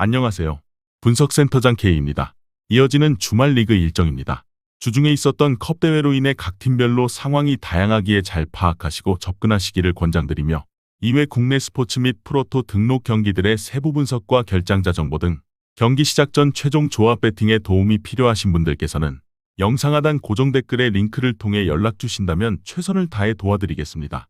안녕하세요. 분석센터장 K입니다. 이어지는 주말 리그 일정입니다. 주중에 있었던 컵 대회로 인해 각 팀별로 상황이 다양하기에 잘 파악하시고 접근하시기를 권장드리며 이외 국내 스포츠 및 프로토 등록 경기들의 세부 분석과 결장자 정보 등 경기 시작 전 최종 조합 배팅에 도움이 필요하신 분들께서는 영상 하단 고정 댓글에 링크를 통해 연락 주신다면 최선을 다해 도와드리겠습니다.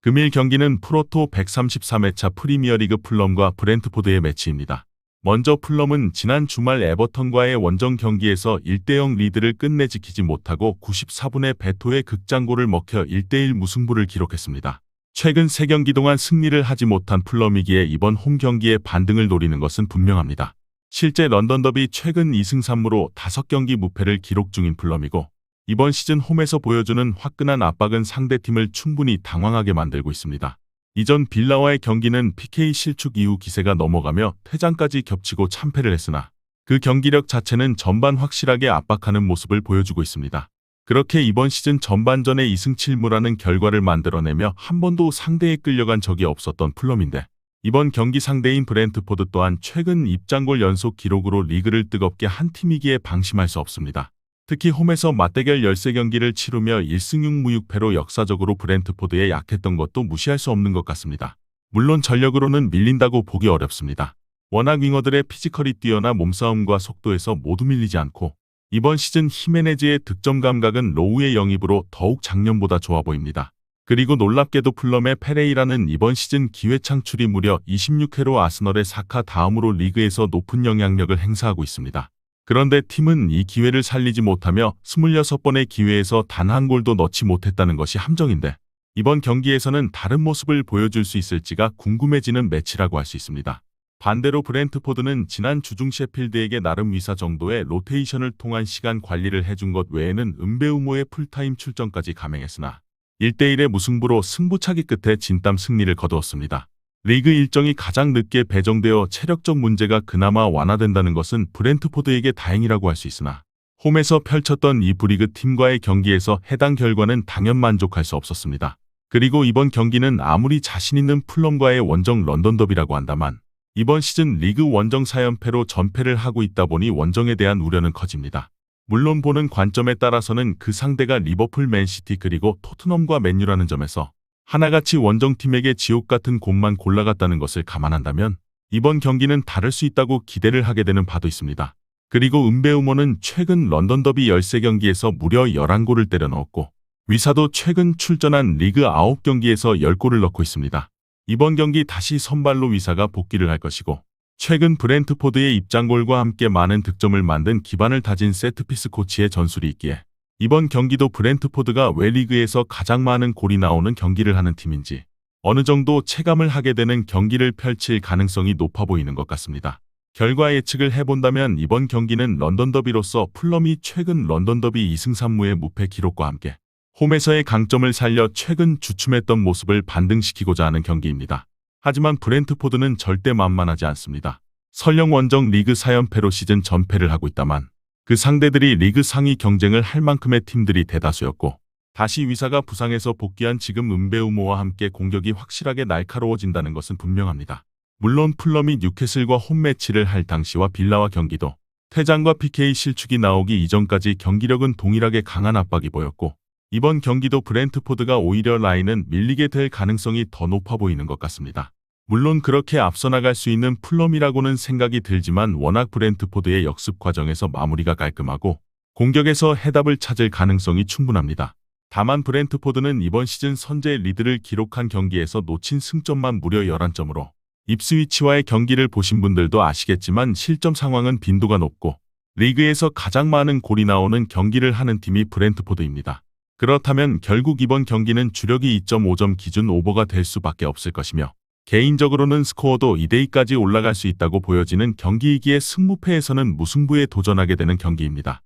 금일 경기는 프로토 133회차 프리미어리그 풀럼과 브렌트포드의 매치입니다. 먼저 풀럼은 지난 주말 에버턴과의 원정 경기에서 1대0 리드를 끝내 지키지 못하고 94분에 베토의 극장골을 먹혀 1대1 무승부를 기록했습니다. 최근 3경기 동안 승리를 하지 못한 풀럼이기에 이번 홈 경기에 반등을 노리는 것은 분명합니다. 실제 런던 더비 최근 2승 3무로 5경기 무패를 기록 중인 풀럼이고 이번 시즌 홈에서 보여주는 화끈한 압박은 상대팀을 충분히 당황하게 만들고 있습니다. 이전 빌라와의 경기는 PK 실축 이후 기세가 넘어가며 퇴장까지 겹치고 참패를 했으나 그 경기력 자체는 전반 확실하게 압박하는 모습을 보여주고 있습니다. 그렇게 이번 시즌 전반전에 2승 7무라는 결과를 만들어내며 한 번도 상대에 끌려간 적이 없었던 풀럼인데 이번 경기 상대인 브렌트포드 또한 최근 입장골 연속 기록으로 리그를 뜨겁게 한 팀이기에 방심할 수 없습니다. 특히 홈에서 맞대결 13경기를 치르며 1승 6무육패로 역사적으로 브렌트포드에 약했던 것도 무시할 수 없는 것 같습니다. 물론 전력으로는 밀린다고 보기 어렵습니다. 워낙 윙어들의 피지컬이 뛰어나 몸싸움과 속도에서 모두 밀리지 않고 이번 시즌 히메네즈의 득점 감각은 로우의 영입으로 더욱 작년보다 좋아 보입니다. 그리고 놀랍게도 플럼의 페레이라는 이번 시즌 기회 창출이 무려 26회로 아스널의 사카 다음으로 리그에서 높은 영향력을 행사하고 있습니다. 그런데 팀은 이 기회를 살리지 못하며 26번의 기회에서 단 한 골도 넣지 못했다는 것이 함정인데 이번 경기에서는 다른 모습을 보여줄 수 있을지가 궁금해지는 매치라고 할 수 있습니다. 반대로 브렌트포드는 지난 주중 셰필드에게 나름 위사 정도의 로테이션을 통한 시간 관리를 해준 것 외에는 은배우모의 풀타임 출전까지 감행했으나 1대1의 무승부로 승부차기 끝에 진땀 승리를 거두었습니다. 리그 일정이 가장 늦게 배정되어 체력적 문제가 그나마 완화된다는 것은 브렌트포드에게 다행이라고 할 수 있으나 홈에서 펼쳤던 이 브리그 팀과의 경기에서 해당 결과는 당연 만족할 수 없었습니다. 그리고 이번 경기는 아무리 자신 있는 풀럼과의 원정 런던 더비라고 한다만 이번 시즌 리그 원정 4연패로 전패를 하고 있다 보니 원정에 대한 우려는 커집니다. 물론 보는 관점에 따라서는 그 상대가 리버풀 맨시티 그리고 토트넘과 맨유라는 점에서 하나같이 원정팀에게 지옥 같은 곳만 골라갔다는 것을 감안한다면 이번 경기는 다를 수 있다고 기대를 하게 되는 바도 있습니다. 그리고 은배우모는 최근 런던 더비 13경기에서 무려 11골을 때려 넣었고 위사도 최근 출전한 리그 9경기에서 10골을 넣고 있습니다. 이번 경기 다시 선발로 위사가 복귀를 할 것이고 최근 브렌트포드의 입장골과 함께 많은 득점을 만든 기반을 다진 세트피스 코치의 전술이 있기에 이번 경기도 브렌트포드가 왜 리그에서 가장 많은 골이 나오는 경기를 하는 팀인지 어느 정도 체감을 하게 되는 경기를 펼칠 가능성이 높아 보이는 것 같습니다. 결과 예측을 해본다면 이번 경기는 런던 더비로서 풀럼이 최근 런던 더비 2승 3무의 무패 기록과 함께 홈에서의 강점을 살려 최근 주춤했던 모습을 반등시키고자 하는 경기입니다. 하지만 브렌트포드는 절대 만만하지 않습니다. 설령 원정 리그 4연패로 시즌 전패를 하고 있다만 그 상대들이 리그 상위 경쟁을 할 만큼의 팀들이 대다수였고 다시 위사가 부상해서 복귀한 지금 은배우모와 함께 공격이 확실하게 날카로워진다는 것은 분명합니다. 물론 플럼이 뉴캐슬과 홈매치를 할 당시와 빌라와 경기도 퇴장과 PK 실축이 나오기 이전까지 경기력은 동일하게 강한 압박이 보였고 이번 경기도 브렌트포드가 오히려 라인은 밀리게 될 가능성이 더 높아 보이는 것 같습니다. 물론 그렇게 앞서 나갈 수 있는 플럼이라고는 생각이 들지만 워낙 브렌트포드의 역습 과정에서 마무리가 깔끔하고 공격에서 해답을 찾을 가능성이 충분합니다. 다만 브렌트포드는 이번 시즌 선제 리드를 기록한 경기에서 놓친 승점만 무려 11점으로 입스위치와의 경기를 보신 분들도 아시겠지만 실점 상황은 빈도가 높고 리그에서 가장 많은 골이 나오는 경기를 하는 팀이 브렌트포드입니다. 그렇다면 결국 이번 경기는 주력이 2.5점 기준 오버가 될 수밖에 없을 것이며 개인적으로는 스코어도 2대2까지 올라갈 수 있다고 보여지는 경기이기에 승무패에서는 무승부에 도전하게 되는 경기입니다.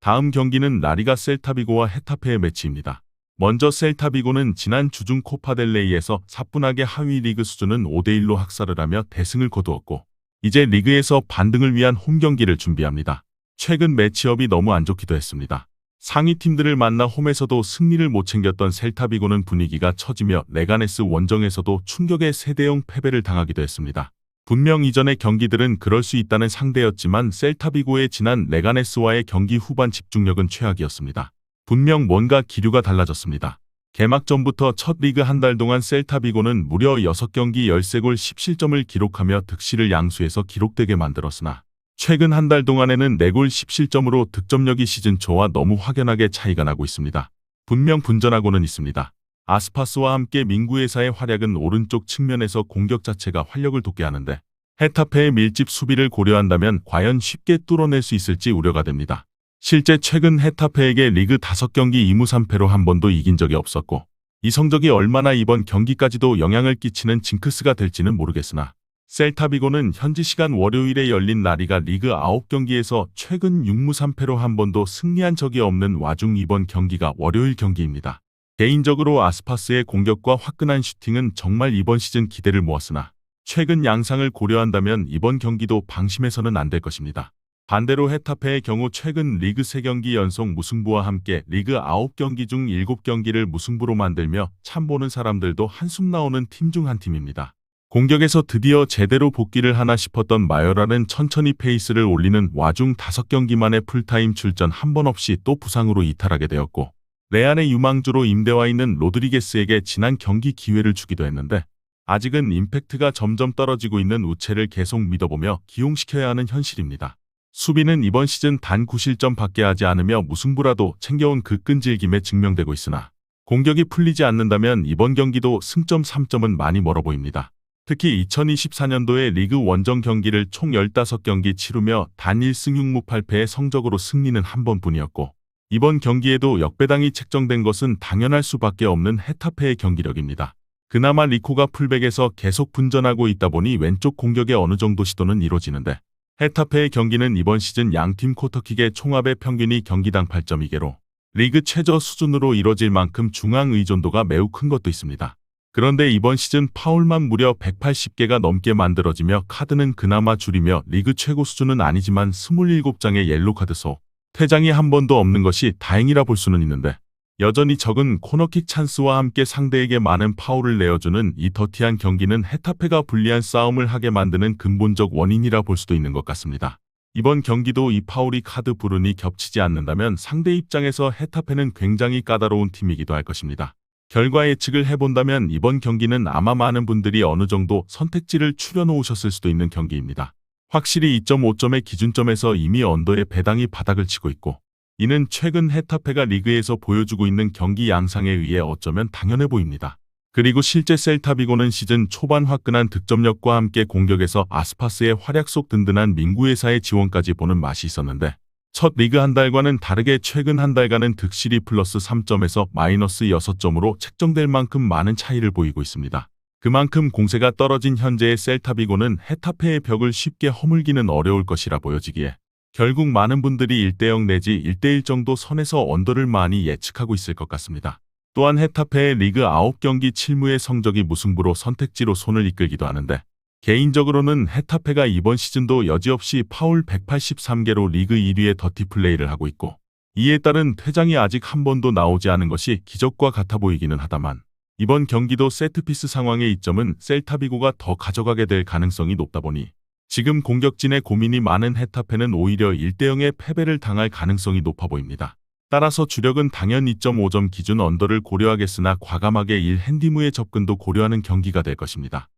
다음 경기는 라리가 셀타비고와 헤타페의 매치입니다. 먼저 셀타비고는 지난 주중 코파델레이에서 사뿐하게 하위 리그 수준은 5대1로 학살을 하며 대승을 거두었고 이제 리그에서 반등을 위한 홈 경기를 준비합니다. 최근 매치업이 너무 안 좋기도 했습니다. 상위 팀들을 만나 홈에서도 승리를 못 챙겼던 셀타비고는 분위기가 처지며 레가네스 원정에서도 충격의 세대형 패배를 당하기도 했습니다. 분명 이전의 경기들은 그럴 수 있다는 상대였지만 셀타비고의 지난 레가네스와의 경기 후반 집중력은 최악이었습니다. 분명 뭔가 기류가 달라졌습니다. 개막 전부터 첫 리그 한 달 동안 셀타비고는 무려 6경기 13골 17점을 기록하며 득실을 양수해서 기록되게 만들었으나 최근 한 달 동안에는 4골 17점으로 득점력이 시즌 초와 너무 확연하게 차이가 나고 있습니다. 분명 분전하고는 있습니다. 아스파스와 함께 민구회사의 활약은 오른쪽 측면에서 공격 자체가 활력을 돋게 하는데 헤타페의 밀집 수비를 고려한다면 과연 쉽게 뚫어낼 수 있을지 우려가 됩니다. 실제 최근 헤타페에게 리그 5경기 2무 3패로 한 번도 이긴 적이 없었고 이 성적이 얼마나 이번 경기까지도 영향을 끼치는 징크스가 될지는 모르겠으나 셀타비고는 현지 시간 월요일에 열린 라리가 리그 9경기에서 최근 6무 3패로 한 번도 승리한 적이 없는 와중 이번 경기가 월요일 경기입니다. 개인적으로 아스파스의 공격과 화끈한 슈팅은 정말 이번 시즌 기대를 모았으나 최근 양상을 고려한다면 이번 경기도 방심해서는 안 될 것입니다. 반대로 헤타페의 경우 최근 리그 3경기 연속 무승부와 함께 리그 9경기 중 7경기를 무승부로 만들며 참 보는 사람들도 한숨 나오는 팀 중 한 팀입니다. 공격에서 드디어 제대로 복귀를 하나 싶었던 마요라는 천천히 페이스를 올리는 와중 5경기 만에 풀타임 출전 한 번 없이 또 부상으로 이탈하게 되었고 레안의 유망주로 임대와 있는 로드리게스에게 지난 경기 기회를 주기도 했는데 아직은 임팩트가 점점 떨어지고 있는 우체를 계속 믿어보며 기용시켜야 하는 현실입니다. 수비는 이번 시즌 단 9실점밖에 하지 않으며 무승부라도 챙겨온 그 끈질김에 증명되고 있으나 공격이 풀리지 않는다면 이번 경기도 승점 3점은 많이 멀어 보입니다. 특히 2024년도에 리그 원정 경기를 총 15경기 치르며 단 1승 6무 8패의 성적으로 승리는 한 번뿐이었고 이번 경기에도 역배당이 책정된 것은 당연할 수밖에 없는 헤타페의 경기력입니다. 그나마 리코가 풀백에서 계속 분전하고 있다 보니 왼쪽 공격에 어느 정도 시도는 이루어지는데 헤타페의 경기는 이번 시즌 양팀 쿼터킥의 총합의 평균이 경기당 8.2개로 리그 최저 수준으로 이뤄질 만큼 중앙 의존도가 매우 큰 것도 있습니다. 그런데 이번 시즌 파울만 무려 180개가 넘게 만들어지며 카드는 그나마 줄이며 리그 최고 수준은 아니지만 27장의 옐로 카드 소 퇴장이 한 번도 없는 것이 다행이라 볼 수는 있는데 여전히 적은 코너킥 찬스와 함께 상대에게 많은 파울을 내어주는 이 더티한 경기는 헤타페가 불리한 싸움을 하게 만드는 근본적 원인이라 볼 수도 있는 것 같습니다. 이번 경기도 이 파울이 카드 불운이 겹치지 않는다면 상대 입장에서 헤타페는 굉장히 까다로운 팀이기도 할 것입니다. 결과 예측을 해본다면 이번 경기는 아마 많은 분들이 어느 정도 선택지를 추려놓으셨을 수도 있는 경기입니다. 확실히 2.5점의 기준점에서 이미 언더의 배당이 바닥을 치고 있고 이는 최근 헤타페가 리그에서 보여주고 있는 경기 양상에 의해 어쩌면 당연해 보입니다. 그리고 실제 셀타비고는 시즌 초반 화끈한 득점력과 함께 공격에서 아스파스의 활약 속 든든한 민구회사의 지원까지 보는 맛이 있었는데 첫 리그 한 달과는 다르게 최근 한 달간은 득실이 플러스 3점에서 마이너스 6점으로 책정될 만큼 많은 차이를 보이고 있습니다. 그만큼 공세가 떨어진 현재의 셀타비고는 헤타페의 벽을 쉽게 허물기는 어려울 것이라 보여지기에 결국 많은 분들이 1대0 내지 1대1 정도 선에서 언더를 많이 예측하고 있을 것 같습니다. 또한 헤타페의 리그 9경기 7무의 성적이 무승부로 선택지로 손을 이끌기도 하는데 개인적으로는 헤타페가 이번 시즌도 여지없이 파울 183개로 리그 1위의 더티 플레이를 하고 있고 이에 따른 퇴장이 아직 한 번도 나오지 않은 것이 기적과 같아 보이기는 하다만 이번 경기도 세트피스 상황의 이점은 셀타비고가 더 가져가게 될 가능성이 높다 보니 지금 공격진의 고민이 많은 헤타페는 오히려 1대0의 패배를 당할 가능성이 높아 보입니다. 따라서 주력은 당연 2.5점 기준 언더를 고려하겠으나 과감하게 1 핸디무의 접근도 고려하는 경기가 될 것입니다.